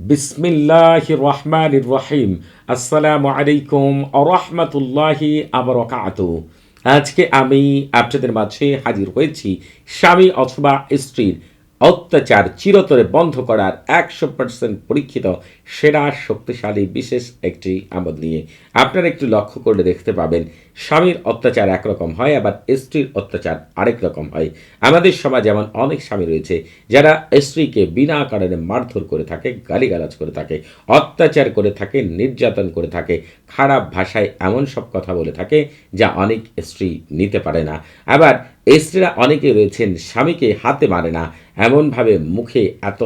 বিসমিল্লাহ রহমান রহিম। আসসালামু আলাইকুম আরহামতুল্লাহি আবরকাত আজকে আমি আপনাদের মাঝে হাজির হয়েছি স্বামী অথবা স্ত্রীর অত্যাচার চিরতরে বন্ধ করার একশো পার্সেন্ট পরীক্ষিত, সেরা, শক্তিশালী, বিশেষ একটি আমল নিয়ে। আপনারা একটু লক্ষ্য করলে দেখতে পাবেন, স্বামীর অত্যাচার একরকম হয়, আবার স্ত্রীর অত্যাচার আরেক রকম হয়। আমাদের সমাজে এমন অনেক স্বামী রয়েছে, যারা স্ত্রীকে বিনা কারণে মারধর করে থাকে, গালিগালাজ করে থাকে, অত্যাচার করে থাকে, নির্যাতন করে থাকে, খারাপ ভাষায় এমন সব কথা বলে থাকে, যা অনেক স্ত্রী নিতে পারে না। আবার স্ত্রীরা অনেকে রয়েছেন, স্বামীকে হাতে মারে না এমনভাবে মুখে এত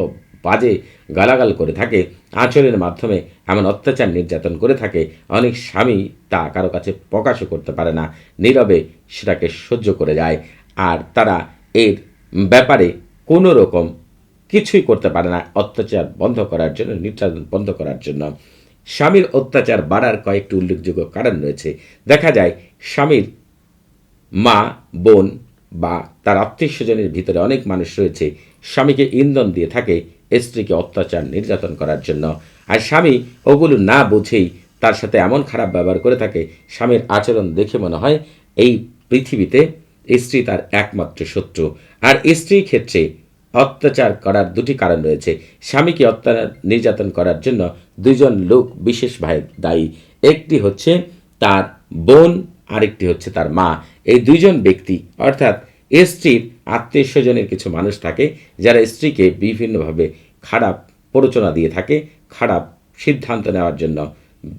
বাজে গালাগাল করে থাকে আচরণের মাধ্যমে এমন অত্যাচার নির্যাতন করে থাকে, অনেক স্বামী তা কারও কাছে প্রকাশও করতে পারে না, নীরবে সেটাকে সহ্য করে যায়। আর তারা এর ব্যাপারে কোনো রকম কিছুই করতে পারে না, অত্যাচার বন্ধ করার জন্য, নির্যাতন বন্ধ করার জন্য। স্বামীর অত্যাচার বাড়ার কয়েকটি উল্লেখযোগ্য কারণ রয়েছে। দেখা যায়, স্বামীর মা, বোন বা তার আত্মীয় স্বজনের ভিতরে অনেক মানুষ রয়েছে, স্বামীকে ইন্ধন দিয়ে থাকে, স্ত্রীকে অত্যাচার, নির্যাতন করার জন্য। আর স্বামী ওগুলো না বুঝেই তার সাথে এমন খারাপ ব্যবহার করে থাকে, স্বামীর আচরণ দেখে মনে হয় এই পৃথিবীতে স্ত্রী তার একমাত্র শত্রু। আর স্ত্রীর ক্ষেত্রে অত্যাচার করার দুটি কারণ রয়েছে। স্বামীকে অত্যাচার, নির্যাতন করার জন্য দুজন লোক বিশেষভাবে দায়ী। একটি হচ্ছে তার বোন, আরেকটি হচ্ছে তার মা। এই দুইজন ব্যক্তি, অর্থাৎ স্ত্রীর আত্মীয় স্বজনের কিছু মানুষ থাকে, যারা স্ত্রীকে বিভিন্নভাবে খারাপ প্ররোচনা দিয়ে থাকে, খারাপ সিদ্ধান্ত নেওয়ার জন্য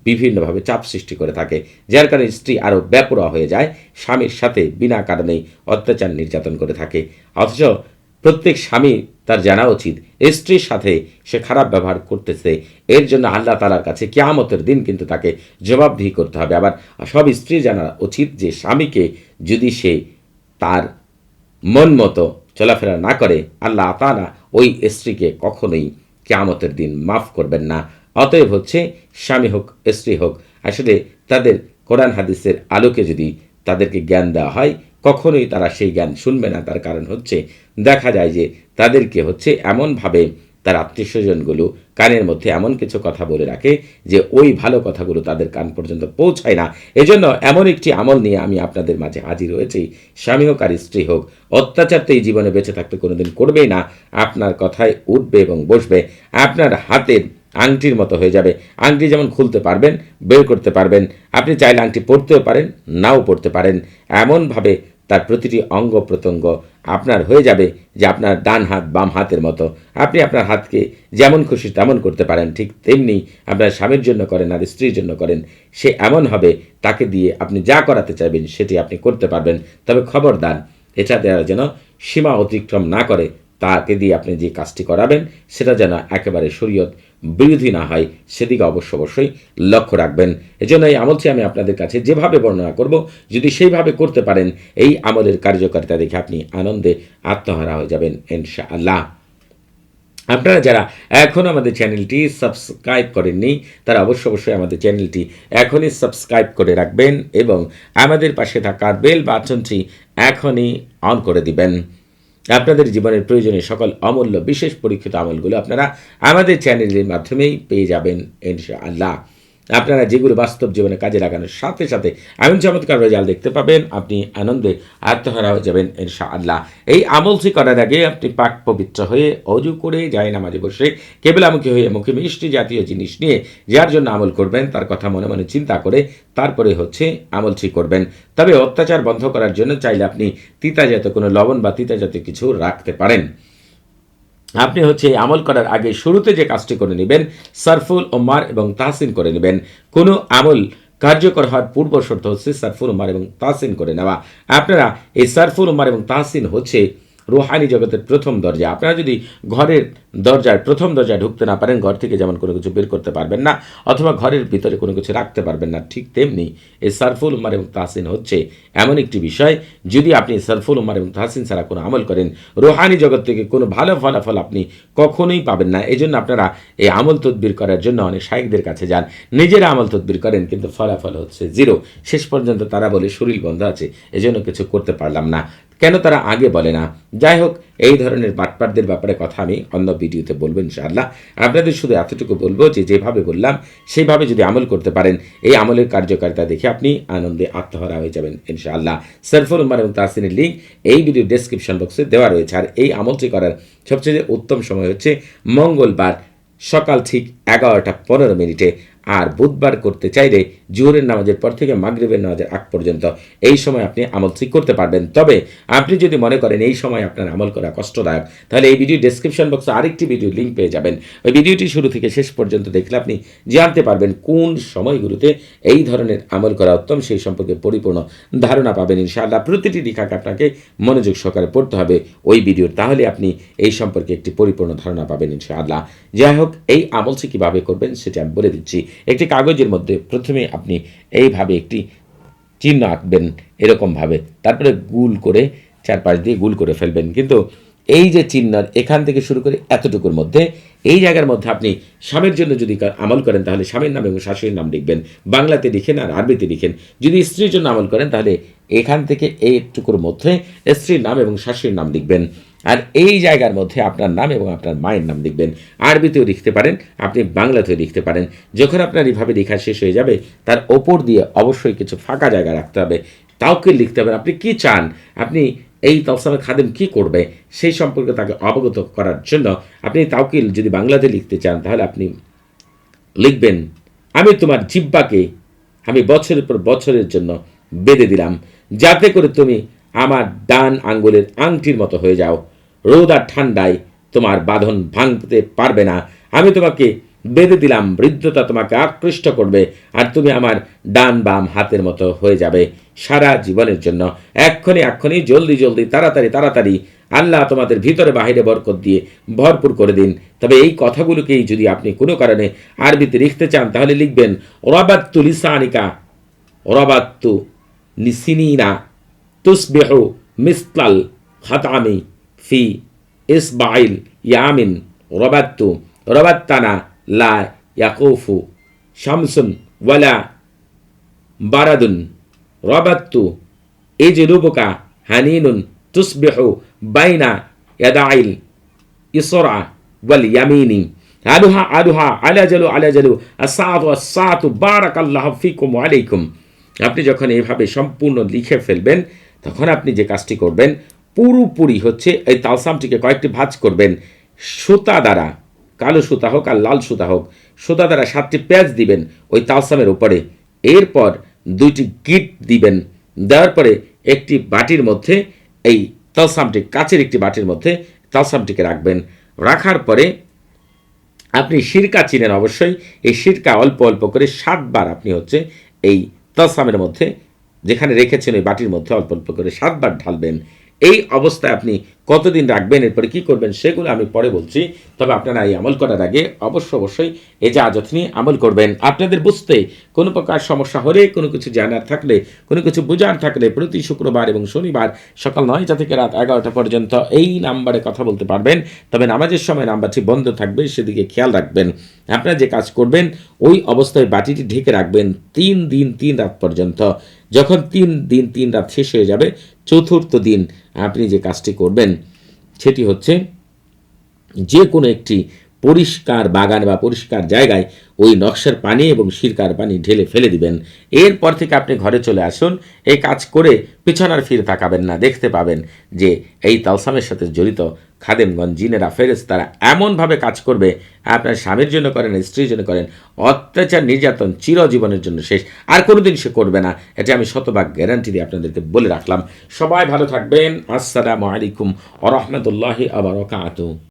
বিভিন্নভাবে চাপ সৃষ্টি করে থাকে, যার কারণে স্ত্রী আরও ব্যাপরা হয়ে যায়, স্বামীর সাথে বিনা কারণেই অত্যাচার নির্যাতন করে থাকে। অথচ প্রত্যেক স্বামী তার জানা উচিত স্ত্রীর সাথে সে খারাপ ব্যবহার করতেছে, এর জন্য আল্লাহ তালার কাছে কেয়ামতের দিন কিন্তু তাকে জবাবদিহি করতে হবে। আবার সব স্ত্রী জানা উচিত যে স্বামীকে যদি সে তার মন মতো চলাফেরা না করে, আল্লাহ তালা ওই স্ত্রীকে কখনোই কেয়ামতের দিন মাফ করবেন না। অতএব হচ্ছে স্বামী হোক, স্ত্রী হোক, আসলে তাদের কোরআন হাদিসের আলোকে যদি তাদেরকে জ্ঞান দেওয়া হয় কখনোই তারা সেই জ্ঞান শুনবে না। তার কারণ হচ্ছে, দেখা যায় যে তাদেরকে হচ্ছে এমনভাবে তার আত্মীয় স্বজনগুলো কানের মধ্যে এমন কিছু কথা বলে রাখে যে ওই ভালো কথাগুলো তাদের কান পর্যন্ত পৌঁছায় না। এজন্য এমন একটি আমল নিয়ে আমি আপনাদের মাঝে হাজির হয়েছি। স্বামী হোক আর স্ত্রী হোক অত্যাচার তো এই জীবনে বেঁচে থাকতে কোনোদিন করবেই না। আপনার কথায় উঠবে এবং বসবে। আপনার হাতের আংটির মতো হয়ে যাবে। আংটি যেমন খুলতে পারবেন, বের করতে পারবেন। আপনি চাইলে আংটি পড়তেও পারেন, নাও পড়তে পারেন। এমনভাবে তার প্রতিটি অঙ্গ প্রত্যঙ্গ আপনার হয়ে যাবে যে আপনার ডান হাত বাম হাতের মতো। আপনি আপনার হাতকে যেমন খুশি তেমন করতে পারেন, ঠিক তেমনি আপনার স্বামীর জন্য করেন আর স্ত্রীর জন্য করেন, সে এমন হবে, তাকে দিয়ে আপনি যা করাতে চাইবেন সেটি আপনি করতে পারবেন। তবে খবরদার, এটা দেওয়া যেন সীমা অতিক্রম না করে তাকে দিয়ে আপনি যে কাজটি করাবেন, সেটা যেন একেবারে শরীয়ত বিরোধী না হয়, সেদিকে অবশ্য অবশ্যই লক্ষ্য রাখবেন। এজন্য এই আমলটি আমি আপনাদের কাছে যেভাবে বর্ণনা করব, যদি সেইভাবে করতে পারেন, এই আমলের কার্যকারিতা দেখে আপনি আনন্দে আত্মহারা হয়ে যাবেন ইনশা আল্লাহ আপনারা যারা এখনও আমাদের চ্যানেলটি সাবস্ক্রাইব করেননি, তারা অবশ্য অবশ্যই আমাদের চ্যানেলটি এখনই সাবস্ক্রাইব করে রাখবেন এবং আমাদের পাশে থাকা বেল বাটনটি এখনই অন করে দিবেন। আপনাদের জীবনের প্রয়োজনে সকল অমূল্য, বিশেষ পরীক্ষিত আমলগুলো আপনারা আমাদের চ্যানেলের মাধ্যমেই পেয়ে যাবেন ইনশা আল্লাহ আপনারা যেগুলো বাস্তব জীবনে কাজে লাগানোর সাথে সাথে এমন চমৎকার রেজাল্ট দেখতে পাবেন, আপনি আনন্দে আত্মহারা হয়ে যাবেন ইনশা আল্লাহ এই আমলটি করার আগে আপনি পাক পবিত্র হয়ে অজু করে যায় নামাজে বসে কেবলামুখী হয়ে মুখে মিষ্টি জাতীয় জিনিস নিয়ে যার জন্য আমল করবেন, তার কথা মনে মনে চিন্তা করে তারপরে হচ্ছে আমলটি করবেন। তবে অত্যাচার বন্ধ করার জন্য চাইলে আপনি তিতা কোনো লবণ বা তিতা জাতীয় কিছু রাখতে পারেন। আপনি হচ্ছে এই আমল করার আগে শুরুতে যে কাজটি করে নেবেন, সারফুল ওমার এবং তাহসিন করে নেবেন। কোনো আমল কার্যকর হওয়ার পূর্ব শর্ত হচ্ছে সারফুল উমার এবং তাহসিন করে নেওয়া। আপনারা এই সারফুল উমার এবং তাহসিন হচ্ছে রুহানি জগতের প্রথম দরজা। আপনারা যদি ঘরের দরজার প্রথম দরজায় ঢুকতে না পারেন, ঘর থেকে যেমন কোনো কিছু বের করতে পারবেন না, অথবা ঘরের ভিতরে কোনো কিছু রাখতে পারবেন না, ঠিক তেমনি এই সারফুল উমার এবং তাহসিন হচ্ছে এমন একটি বিষয়। যদি আপনি সারফুল উমার এবং তাহসিন ছাড়া কোনো আমল করেন, রোহানি জগৎ থেকে কোনো ভালো ফলাফল আপনি কখনোই পাবেন না। এই জন্য আপনারা এই আমল তদবির করার জন্য অনেক শায়কদের কাছে যান। নিজেরা আমল তদবির করেন, কিন্তু ফলাফল হচ্ছে জিরো। শেষ পর্যন্ত তারা বলে, শরীর বন্ধ আছে, এজন্য কিছু করতে পারলাম না। কেন তারা আগে বলে না? যাই হোক, এই ধরনের বাটপাটদের ব্যাপারে কথা আমি অন্য ভিডিওতে বলব ইনশাআল্লাহ। আপনাদের শুধু এতটুকু বলব যে, যেভাবে বললাম সেইভাবে যদি আমল করতে পারেন, এই আমলের কার্যকারিতা দেখে আপনি আনন্দে আত্মহারা হয়ে যাবেন ইনশাআল্লাহ। সারফুল উম্মার এবং তাসিনের লিঙ্ক এই ভিডিও ডেসক্রিপশন বক্সে দেওয়া রয়েছে। আর এই আমলটি করার সবচেয়ে উত্তম সময় হচ্ছে মঙ্গলবার সকাল ঠিক এগারোটা পনেরো মিনিটে। আর বুধবার করতে চাইলে জোহরের নামাজের পর থেকে মাগরিবের নামাজের আগ পর্যন্ত এই সময় আপনি আমল ঠিক করতে পারবেন। তবে আপনি যদি মনে করেন এই সময় আপনার আমল করা কষ্টদায়ক, তাহলে এই ভিডিও ডেসক্রিপশন বক্সে আরেকটি ভিডিও লিঙ্ক পেয়ে যাবেন। ওই ভিডিওটি শুরু থেকে শেষ পর্যন্ত দেখলে আপনি জানতে পারবেন কোন সময়গুলোতে এই ধরনের আমল করা উত্তম, সেই সম্পর্কে পরিপূর্ণ ধারণা পাবেন ইনশাআল্লাহ। প্রতিটি লেখাকে আপনাকে মনোযোগ সহকারে পড়তে হবে ওই ভিডিওর, তাহলে আপনি এই সম্পর্কে একটি পরিপূর্ণ ধারণা পাবেন ইনশাআল্লাহ। যাই হোক, এই আমলটি কীভাবে করবেন সেটা আমি বলে দিচ্ছি। একটি কাগজের মধ্যে প্রথমে আপনি এইভাবে একটি চিহ্ন আঁকবেন এরকমভাবে। তারপরে গুল করে চারপাশ দিয়ে গুল করে ফেলবেন। কিন্তু এই যে চিহ্ন এখান থেকে শুরু করে এতটুকুর মধ্যে এই জায়গার মধ্যে আপনি স্বামীর জন্য যদি আমল করেন, তাহলে স্বামীর নাম এবং শাশুড়ির নাম লিখবেন। বাংলাতে লিখেন আর আরবিতে লিখেন। যদি স্ত্রীর জন্য আমল করেন, তাহলে এখান থেকে এই এইটুকুর মধ্যে স্ত্রীর নাম এবং শাশুড়ির নাম লিখবেন। আর এই জায়গার মধ্যে আপনার নাম এবং আপনার মায়ের নাম লিখবেন। আরবিতেও লিখতে পারেন, আপনি বাংলাতেও লিখতে পারেন। যখন আপনার এইভাবে লেখা শেষ হয়ে যাবে, তার ওপর দিয়ে অবশ্যই কিছু ফাঁকা জায়গা রাখতে হবে। তাওকে লিখতে হবে, আপনি কি চান? আপনি এই তলসামের খাদেম কি করবে? সেই সম্পর্কে তাকে অবগত করার জন্য আপনি তাওকিল যদি বাংলাতে লিখতে চান, তাহলে আপনি লিখবেন, আমি তোমার জিব্বাকে আমি বছরের পর বছরের জন্য বেঁধে দিলাম। যাতে করে তুমি আমার ডান আঙ্গুলের আংটির মতো হয়ে যাও। রোদ আর ঠান্ডায় তোমার বাঁধন ভাঙতে পারবে না। আমি তোমাকে বেঁধে দিলাম বৃদ্ধতা তোমাকে আকৃষ্ট করবে আর তুমি আমার ডান বাম হাতের মতো হয়ে যাবে সারা জীবনের জন্য। এক্ষণে এক্ষণে জলদি জলদি, তাড়াতাড়ি তাড়াতাড়ি আল্লাহ তোমাদের ভিতরে বাহিরে বরকত দিয়ে ভরপুর করে দিন। তবে এই কথাগুলোকেই যদি আপনি কোনো কারণে আরবিতে লিখতে চান, তাহলে লিখবেন, রবাত্তু লিসানিকা, রবাত্তু নিসিনিনা, তুসবিহু মিসলাল খাতামি ফি ইসবাইল ইয়ামিন রবাত্তু, রবাত্তানা লা ইয়াকুফু শামসুন ওয়ালা বারাদুন, রবাত্তু ইজলুবুকা হানিনুন তুসবিহু বাইনা ইয়াদাইল ইসরা ওয়াল ইয়ামিনি। আলুহা আলুহা আলা জালু আলা জালু আসাতু আসাতু, বারাকাল্লাহু ফিকুম আলাইকুম আপনি যখন এইভাবে সম্পূর্ণ লিখে ফেলবেন, তখন আপনি যে কাজটি করবেন পুরোপুরি হচ্ছে এই তালসামটিকে কয়েকটি ভাঁজ করবেন। সুতা দ্বারা, কালো সুতা হোক আর লাল সুতা হোক, সুতা দ্বারা সাতটি পেঁয়াজ দিবেন ওই তালসামের উপরে। এরপর দুইটি গিট দিবেন। দেওয়ার পরে একটি বাটির মধ্যে এই তালসামটি, কাচের একটি বাটির মধ্যে তালসামটিকে রাখবেন। রাখার পরে আপনি সিরকা চিনেন অবশ্যই। এই সিরকা অল্প অল্প করে সাতবার আপনি হচ্ছে এই তসামের মধ্যে, যেখানে রেখেছেন ওই বাটির মধ্যে অল্প অল্প করে সাতবার ঢালবেন। এই অবস্থায় আপনি কতদিন রাখবেন, এরপরে কি করবেন, সেগুলো আমি পরে বলছি। তবে আপনারা এই আমল করার আগে অবশ্য অবশ্যই এই যা যত্নে আমল করবেন। আপনাদের বুঝতে কোনো প্রকার সমস্যা হলে, কোনো কিছু জানার থাকলে, কোনো কিছু বোঝার থাকলে প্রতি শুক্রবার এবং শনিবার সকাল নয়টা থেকে রাত এগারোটা পর্যন্ত এই নাম্বারে কথা বলতে পারবেন। তবে নামাজের সময় নাম্বারটি বন্ধ থাকবে, সেদিকে খেয়াল রাখবেন। আপনারা যে কাজ করবেন, ওই অবস্থায় বাটিটি ঢেকে রাখবেন তিন দিন, তিন রাত পর্যন্ত। যখন তিন দিন, তিন রাত শেষ হয়ে যাবে, চতুর্থ দিন আপনি যে কাজটি করবেন, সেটি হচ্ছে যে কোনো একটি পরিষ্কার বাগান বা পরিষ্কার জায়গায় ওই নকশার পানি এবং সিরকার পানি ঢেলে ফেলে দিবেন। এরপর থেকে আপনি ঘরে চলে আসুন এই কাজ করে পিছনার ফিরে তাকাবেন না। দেখতে পাবেন যে এই তালসামের সাথে জড়িত খাদেমগঞ্জ জিনেরা, ফেরেস তারা এমনভাবে কাজ করবে, আপনার স্বামীর জন্য করেন, স্ত্রীর জন্য করেন, অত্যাচার, নির্যাতন চিরজীবনের জন্য শেষ। আর কোনোদিন সে করবে না। এটা আমি শতভাগ গ্যারান্টি দিয়ে আপনাদেরকে বলে রাখলাম। সবাই ভালো থাকবেন। আসসালামু আলাইকুম আ রহমতুল্লাহি